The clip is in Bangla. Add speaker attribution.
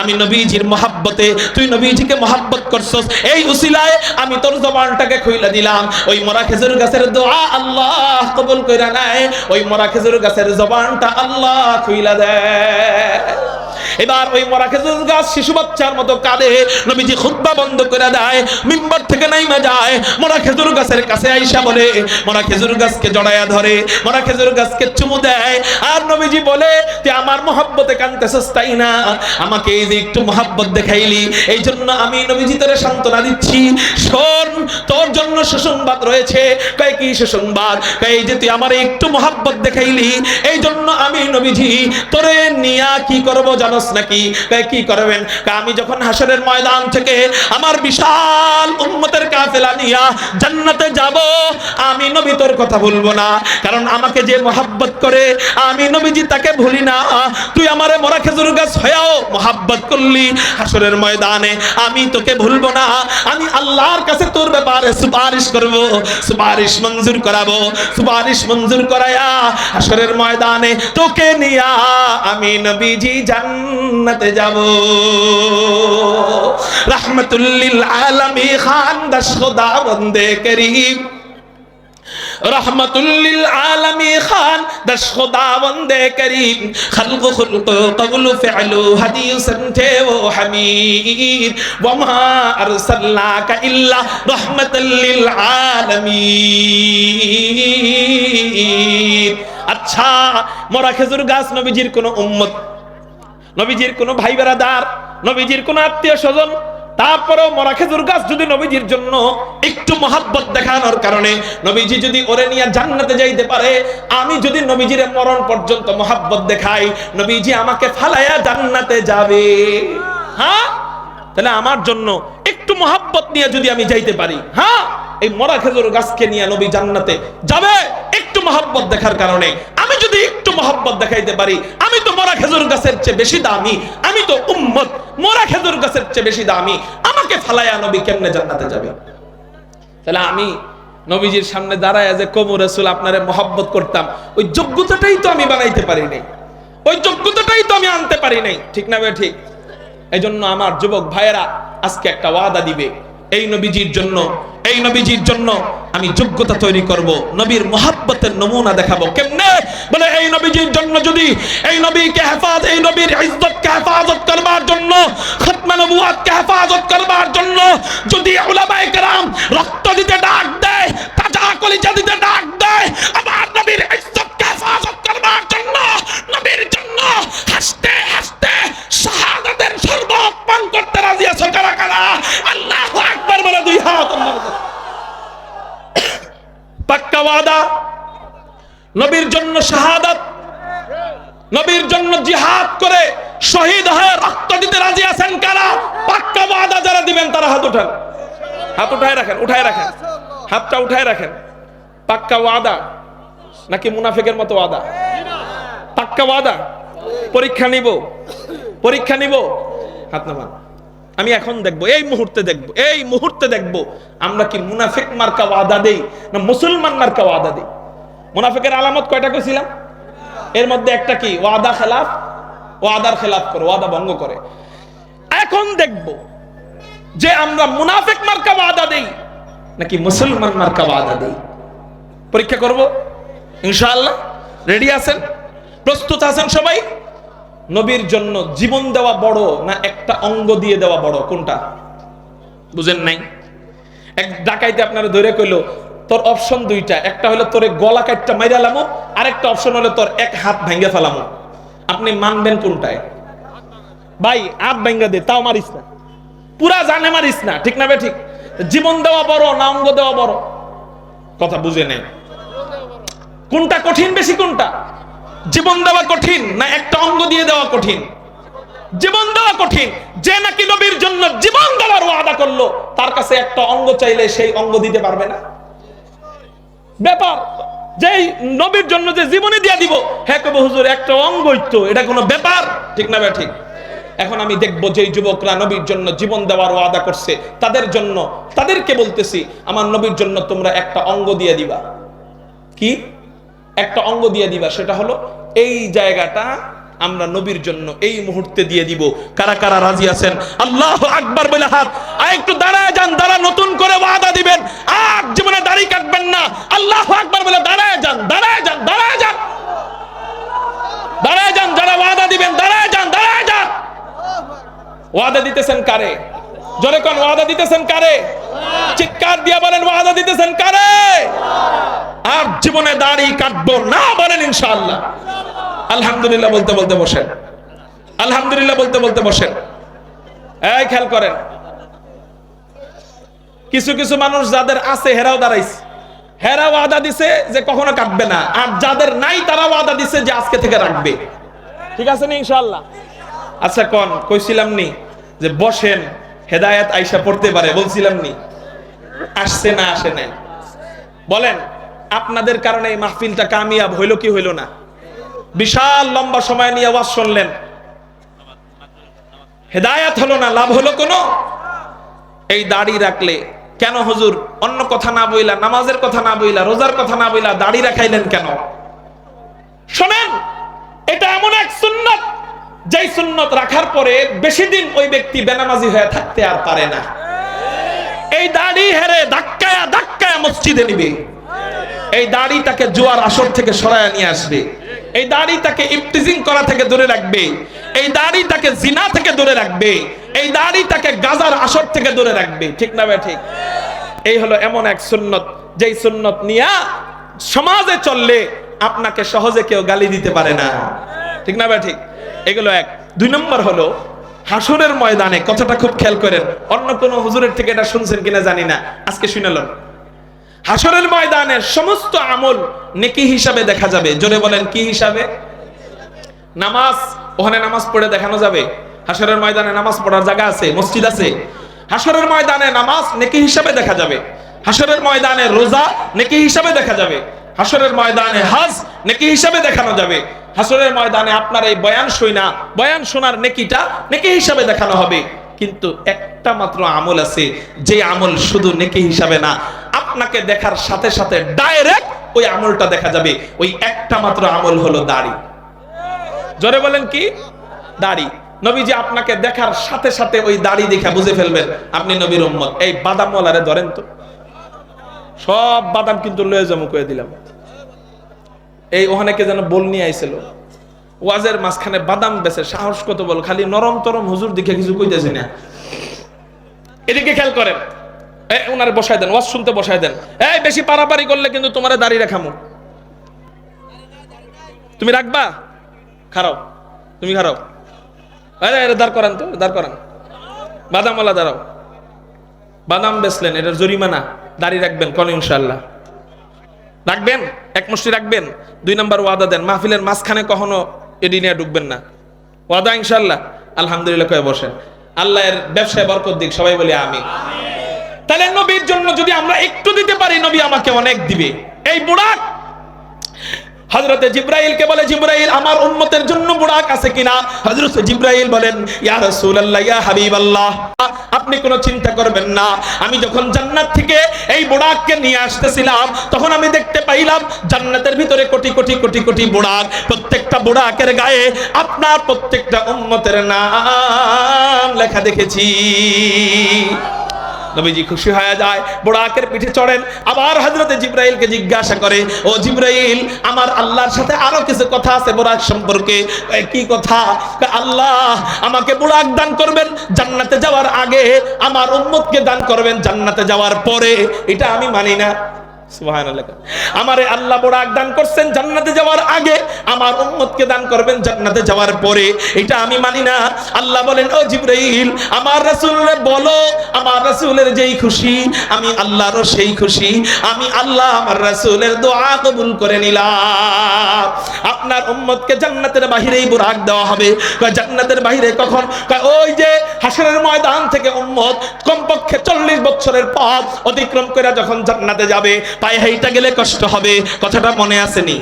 Speaker 1: আমি নবীজির মহাব্বতে, তুই নবীজিকে মহাব্বত করছস। এই উসিলায় আমি তোর জবানটাকে খুইলা দিলাম। ওই মরা খেজুর গাছের দোয়া আল্লাহ কবুল কইরা নাই ওই মরা খেজুর গাছের জবানটা আল্লাহ খুইলা দেয় এবার ওই মরা খেজুর গাছ শিশু বাচ্চার মতো কাঁদে। নবীজি খুতবা বন্ধ করে দেয়, মিম্বার থেকে নাইমা যায়। মরা খেজুর গাছের কাছে আইসা বলে, মরা খেজুর গাছকে জড়ায়া ধরে, মরা খেজুর গাছকে চুমু দেয়। আর নবীজি বলে, তুই আমার মহাব্বতে কানতেছস তাই না? আমাকে এই যে একটু মহাব্বত দেখাইলি, এই জন্য আমি নবীজি তোরে সান্ত্বনা দিচ্ছি। শোন, তোর জন্য সুসংবাদ রয়েছে। কয় কি সুসংবাদ? কয় এই যে তুই আমার একটু মহাব্বত দেখাইলি, এই জন্য আমি নবীজি তোরে নিয়া কি করব জানোস নাকি? কি করবেন? আমি যখন হাসরের ময়দান থেকে আমার বিশাল উম্মতের কাফেলা নিয়া জান্নাতে যাব, আমি নবী তোর কথা ভুলবো না। কারণ আমাকে যে মহাব্বত করে, আমি নবীজি তাকে ভুলি না। তুই আমারে মরা খেজুর গাছ হয়েও মহাব্বত করলি হাসরের ময়দানে। আমি তোকে ভুলবো না। আমি আল্লাহর কাছে তোর ব্যাপারে সুপারিশ করব, সুপারিশ মঞ্জুর করাবো, সুপারিশ মঞ্জুর করায়া হাসরের ময়দানে তোকে নিয়া আমি নবীজি জান্নাতে যাব। রহমতুল্লিল আলমী খান দাস খোদা বন্দে করিম। রহমতুল্লিল আলমী খান খোদা বন্দে করিম। কবুল ও হামিদ। ইল্লা আচ্ছা মরা খেজুর গাছ নবীজির কোন উম্মত নবীজির কোন ভাই বেড়াদার নবীজির কোন আত্মীয় স্বজন, তারপরেও মরা খেজুর গাছ যদি নবীজির জন্য একটু মহাব্বত দেখানোর কারণে নবীজি যদি ওরে নিয়ে জান্নাতে যাইতে পারে, আমি যদি নবীজির মরণ পর্যন্ত মহাব্বত দেখাই, নবীজি আমাকে ফালায়া জান্নাতে যাবে। হ্যাঁ? তাহলে আমার জন্য একটু মহাব্বত নিয়ে যদি আমি যাইতে পারি হ্যাঁ? এই মরা খেজুর গাছকে নিয়ে নবী জান্নাতে যাবে, একটু মহাব্বত দেখার কারণে মহাব্বত দেখাইতে পারি। আমি তো মরা খেজুর গাছের চেয়ে বেশি দামি। আমি তো উম্মত, মরা খেজুর গাছের চেয়ে বেশি দামি। আমাকে ফালায়া নবী কেমনে জান্নাতে যাবে? তাহলে আমি নবীজির সামনে দাঁড়ায় যে কবু রসুল, আপনারে মহাব্বত করতাম, ওই যোগ্যতাটাই তো আমি বানাইতে পারি নাই। ওই যোগ্যতাটাই তো আমি আনতে পারি নাই। ঠিক না ভাই, ঠিক? এই জন্য আমার যুবক ভাইয়েরা আজকে একটা ওয়াদা দিবে। এই নবীজির জন্য, এই নবীজির জন্য আমি যোগ্যতা তৈরি করব, নবীর মোহাব্বতের নমুনা দেখাবো। কেমনে? বলে, এই নবীজির জন্য যদি, এই নবীকে হেফাজ এই ওয়াদা। নবীর জন্য শাহাদাত, নবীর জন্য জিহাদ করে শহীদ হয়ে রক্ত দিতে রাজি আছেন কারা? পাক্কা ওয়াদা যারা দিবেন তারা হাত উঠান। হাত উঠায় রাখেন উঠায় রাখেন। হাতটা উঠায় রাখেন। পাক্কা ওয়াদা নাকি মুনাফিকের মতো ওয়াদা? পাক্কা ওয়াদা। পরীক্ষা নিব পরীক্ষা নিব। হাত নামান। আমি এখন দেখব, এই মুহূর্তে দেখব, এই মুহূর্তে দেখব। আমরা কি মুনাফিক মার্কা ওয়াদা দেই না মুসলমান মার্কা ওয়াদা দেই? মুনাফিকের আলামত কয়টা কইছিলাম? এর মধ্যে একটা কি? ওয়াদা খেলাফ, ওয়াদার খেলাফ করে, ওয়াদা ভঙ্গ করে। এখন দেখব যে আমরা মুনাফিক মার্কা ওয়াদা দেই নাকি মুসলমান মার্কা ওয়াদা দেই। পরীক্ষা করব? ইনশাআল্লাহ? রেডি আছেন? প্রস্তুত আছেন সবাই? নবীর জন্য জীবন দেওয়া বড় না একটা অঙ্গ দিয়ে দেওয়া বড়? কোনটা? বুঝেন নাই? এক ডাকাইতে আপনারা ধরে কইলো, তোর অপশন দুইটা, একটা হলো তোরে গলা কাটটা মাইরা লামো, আরেকটা অপশন হলো তোর এক হাত ভেঙে ফেলামো। আপনি মানবেন কোনটায়? ভাই, হাত ভেঙে দে, তাও মারিস না। পুরা জানে মারিস না, ঠিক না বে ঠিক? জীবন দেওয়া বড় না অঙ্গ দেওয়া বড়? কথা বুঝে নেই কোনটা কঠিন বেশি, কোনটা? জীবন দেওয়া কঠিন না একটা অঙ্গ দিয়ে দেওয়া কঠিন? জীবন দেওয়া কঠিন। যে নাকি নবীর জন্য জীবন দেওয়ার ওয়াদা করল, তার কাছে একটা অঙ্গ চাইলে সেই অঙ্গ দিতে পারবে না। ব্যাপার, যেই নবীর জন্য যে জীবনে দিয়া দিব হ্যাঁ কবে হুজুর, একটা অঙ্গই তো এটা কোনো ব্যাপার? ঠিক না ঠিক। এখন আমি দেখব যে যুবকরা নবীর জন্য জীবন দেওয়ার ওয়াদা করছে, তাদের জন্য, তাদেরকে বলতেছি, আমার নবীর জন্য তোমরা একটা অঙ্গ দিয়ে দিবা। কি? একটা অঙ্গ দিয়ে দিবা, সেটা হলো, এই জায়গাটা আমরা নবীর জন্য এই মুহূর্তে দিয়ে দিব। কারা কারা রাজি আছেন? আল্লাহ আকবার বলে হাত, আর একটু দাঁড়ায় যান, দাঁড়া, নতুন করে ওয়াদা দিবেন। আর জীবনে দাড়ি কাটবেন না। আল্লাহ আকবার বলে, দাঁড়ায় যান দাঁড়ায় যান দাঁড়ায় যান। দাঁড়ায় যান, যারা ওয়াদা দিবেন, দাঁড়ায় যান দাঁড়ায় যান। ওয়াদা দিতেছেন কারে? জোরে কোন, ওয়াদা দিতেছেন কারে? চিৎকার দিয়া বলেন, ওয়াদা দিতেছেন কারে? আর জীবনে দাড়ি কাটবো না বলেন ইনশাআল্লাহ। আলহামদুলিল্লাহ বলতে বলতে বসেন। আলহামদুলিল্লাহ বলতে বলতে বসেন। এই খেয়াল করেন। কিছু কিছু মানুষ যাদের আছে, হেরাও দাঁড়াইছে। হেরা ওয়াদা দিছে যে কখনো কাটবে না। আর যাদের নাই তারা ওয়াদা দিছে যে আজকে থেকে রাখবে। ঠিক আছে নি ইনশাআল্লাহ? আচ্ছা কোন, কইছিলাম নি যে বসেন, হেদায়েত আইসা পড়তে পারে, বলছিলাম নি। আসছে না আসে নাই। বলেন। আপনাদের কারণে এই মাহফিলটা কামিয়াব। হইল কি হইল না? বিশাল লম্বা সময় নিয়ে আওয়াজ শুনলেন। হেদায়াত হলো না, লাভ হলো কোনো? এই দাড়ি রাখলে কেন হুজুর? অন্য কথা না বইলা, নামাজের কথা না বইলা, রোজার কথা না বইলা দাড়ি রাখাইলেন কেন? শোনেন, এটা এমন এক সুন্নত, যেই সুন্নত রাখার পরে বেশি দিন ওই ব্যক্তি বেনামাজি হয়ে থাকতে আর পারে না। এই দাড়ি হেরে ধাক্কায়া ধাক্কায়া মসজিদে নিবে। এই দাড়ি তাকে জোয়ার আসর থেকে সরায় নিয়ে আসবে। এই দাড়ি তাকে ইফতিজিং করা থেকে দূরে রাখবে। এই দাড়ি তাকে জিনা থেকে দূরে রাখবে। এই দাড়ি তাকে গাজার আসর থেকে দূরে রাখবে। ঠিক না ঠিক? এই হলো এমন এক সুন্নত। যেই সুন্নত নিয়া সমাজে চললে আপনাকে সহজে কেউ গালি দিতে পারে না। ঠিক না ঠিক? এগুলো এক। দুই নম্বর হলো, হাসরের ময়দানে, কথাটা খুব খেয়াল করেন, অন্য কোনো হুজুরের থেকে এটা শুনছেন কিনা জানি না। আজকে শুনালেন হাসরের ময়দানে সমস্ত আমল নেকি হিসাবে দেখা যাবে। জোরে বলেন, কি হিসাবে? নামাজ, ওখানে নামাজ পড়ে দেখানো যাবে। হাসরের ময়দানে নামাজ পড়ার জায়গা আছে, মসজিদ আছে। হাসরের ময়দানে নামাজ নেকি হিসাবে দেখা যাবে। হাসরের ময়দানে রোজা নেকি হিসাবে দেখা যাবে। হাসরের ময়দানে হাজ নেকি হিসাবে দেখানো যাবে। হাসরের ময়দানে আপনার এই বয়ান শুইনা, বয়ান শোনার নেকিটা নেকি হিসাবে দেখানো হবে। কিন্তু একটা মাত্র আমল আছে, যে আমল শুধু নেকি হিসাবে না আপনাকে দেখার সাথে সাথে ডাইরেক্ট ওই আমলটা দেখা যাবে। ওই একটা মাত্র আমল হলো দাড়ি। জোরে বলেন কি? দাড়ি। নবীজি আপনাকে দেখার সাথে সাথে ওই দাড়ি দেখা বুঝে ফেলবেন, আপনি নবীর উম্মত। এই বাদাম ওয়ালারে ধরেন তো। সব বাদাম কিন্তু লয়ে জমু করে দিলাম। এই ওখানে কে যেন বল নিয়ে আইছিল। ওয়াজের মাঝখানে বাদাম বেছে, সাহস কত বল, খালি নরম তরম হুজুর দিকে কিছু কইতেছি না। এদিকে খেয়াল করেন। ওনারে বসায় দেন, ওয়াজ শুনতে বসায় দেন। এই, বেশি পারাপারি করলে কিন্তু তোমারে দাঁড়িয়ে রাখামু। তুমি রাখবা? খারাও তুমি খারাও আরে দাঁড় করান তো, দাঁড় করান। বাদামওয়ালা দাঁড়াও। বাদাম বেচলেন, এটার জরিমানা। দাঁড়িয়ে রাখবেন কোন ইনশাল্লাহ রাখবেন? এক মুষ্টি রাখবেন? দুই নম্বর ওয়াদা দেন। মাহফিলের মাঝখানে কখনো এডি নিয়ে ঢুকবেন না। ওয়াদা ইনশাল্লাহ আলহামদুলিল্লাহ কয়ে বসেন। আল্লাহর ব্যবসায় বরকত দিক, সবাই বলি আমি তাহলে নবীর জন্য যদি আমরা একটু দিতে পারি, নবী আমাকে অনেক দিবে। এই বুড়াক, হযরতে জিব্রাইলকে বলে, জিব্রাইল, আমার উম্মতের জন্য বুড়াক আছে কিনা? হযরত জিব্রাইল বলেন, ইয়া আপনি কোনো চিন্তা করবেন না। আমি যখন জান্নাত থেকে এই বুড়াককে নিয়ে আসতেছিলাম, তখন আমি দেখতে পাইলাম জান্নাতের ভিতরে কোটি কোটি কোটি কোটি বুড়াক। প্রত্যেকটা বুড়াকের গায়ে আপনার প্রত্যেকটা উম্মতের নাম লেখা দেখেছি। নবীজি খুশি হয়ে যায়। বোড়াকের পিঠে চড়েন। আবার হজরতে জিব্রাইলকে জিজ্ঞাসা করে, ও জিব্রাইল, আমার আল্লাহর সাথে আরও কিছু কথা আছে বোরাক সম্পর্কে? কি কথা? আল্লাহ, আমাকে বোরাক দান করবেন, জান্নাতে যাওয়ার আগে আমার উম্মতকে দান করবেন জান্নাতে যাওয়ার পরে। এটা আমি মানি না। আমারে আল্লাহ দান করছেন জান্নাতে যাওয়ার আগে, আমার দান করবেন জান্নাতে যাওয়ার পরে। এটা আমি মানি না। আল্লাহ বলেন, ও আমার বলো, আমার যেই খুশি, আমি আল্লাহরও সেই খুশি, আমি আল্লাহ আমার দোয়া কবুল করে নিলাম। আপনার উম্মতকে জান্নাতের বাহিরেই দেওয়া হবে। জান্নাতের বাহিরে কখন? ওই যে হাসরের ময়দান থেকে উম্মত কমপক্ষে চল্লিশ বছরের পথ অতিক্রম করে যখন জান্নাতে যাবে পায়ে হাইটা গেলে কষ্ট হবে কথাটা মনে আসেনি।